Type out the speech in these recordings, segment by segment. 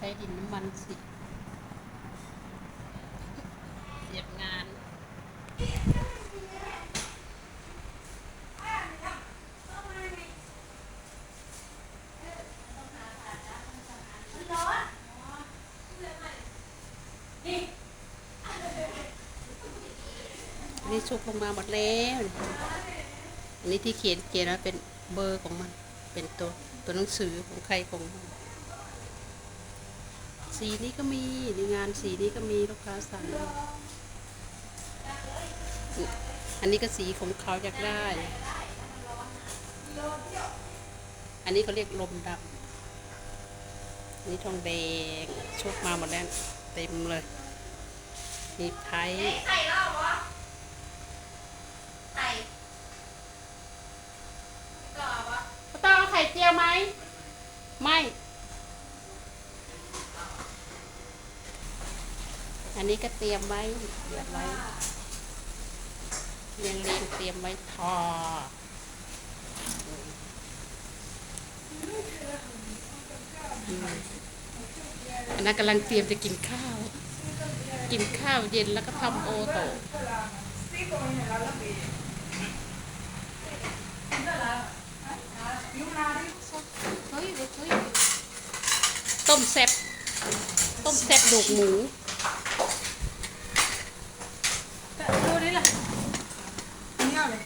ใช้ดินน้ำมันสิเสียบงานอันนี้ชุบลงมาหมดแล้วอันนี้ที่เขียนเขียนว่าเป็นเบอร์ของมัน เป็นตัวตัวหนังสือของใครของมัน สีนี้ก็มีในงานสีนี้ก็มีลูกค้าสั่งอันนี้ก็สีของเขาอยากได้ อันนี้เขาเรียกลมดำอันนี้ทองแดงชุบมาหมดแล้วเต็มเลยมีไทย ไข่แล้ววะไข่ก็เอาวะ ต้องเอาไข่เจียวไหม ไม่ อันนี้ก็เตรียมไว้เตรียมไว้เรียงเรียงเตรียมไว้ทออืมอันนั้นกำลังเตรียมจะกินข้าว กินข้าวเย็นแล้วก็ทำโอโตต้มแซ่บต้มแซ่บดูกหมู ดูนี่แหละนี่เอาเลย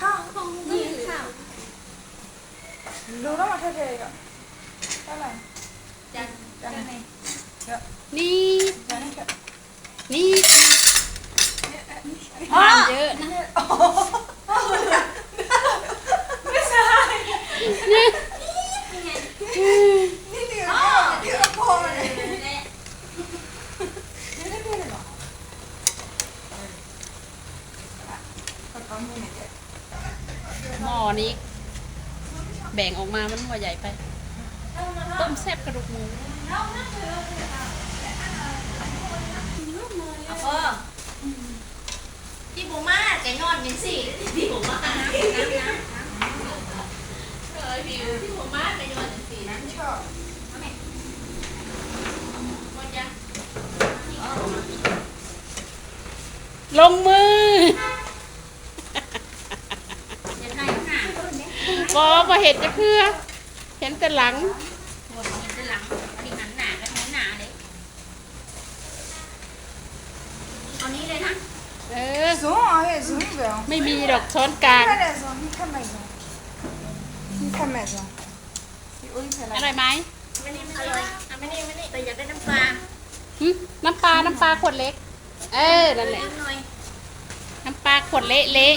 ข้าวของ นี่ข้าว ดูต้องมาเทๆก่อนเท่าไหร่ จัน จานนี้เยอะ นี่จานนี้เถอะนี่ทานเยอะนะไม่ใช่นี่นี่เดียวเดียวพอเลยแม่ไม่ได้เลยหรอก็ต้องมีเนี่ยหม้อนี้ แบ่งออกมามันหม้อใหญ่ไป ต้มแซ่บกระดูกหมูเอาเพิ่มที่บูมาแกนอนยังสี่ที่บูมาน้ำน้ำน้ำเออผิวที่บูมาแกนอนยังสี่นะชอบหมดยังลงมือ จะได้หนาคนนี้ บอพอเห็นจะเพื่อเห็นแต่หลังเห็นแต่หลังอันนี้หันหนากันหันหนาเลยเอานี้เลยนะเออสูงเอาเลยสูเดียวไม่มีดอกช้อนกลางไม่ได้สูงนี่ทำไมสูงนี่ทำไมสูงอร่อยไหมไม่ได้ไม่ได้ไม่ได้ไม่ได้แต่อยากได้น้ำปลาน้ำปลาน้ำปลาขวดเล็ก เออนั่นแหละน้ำปลาขวดเละเละ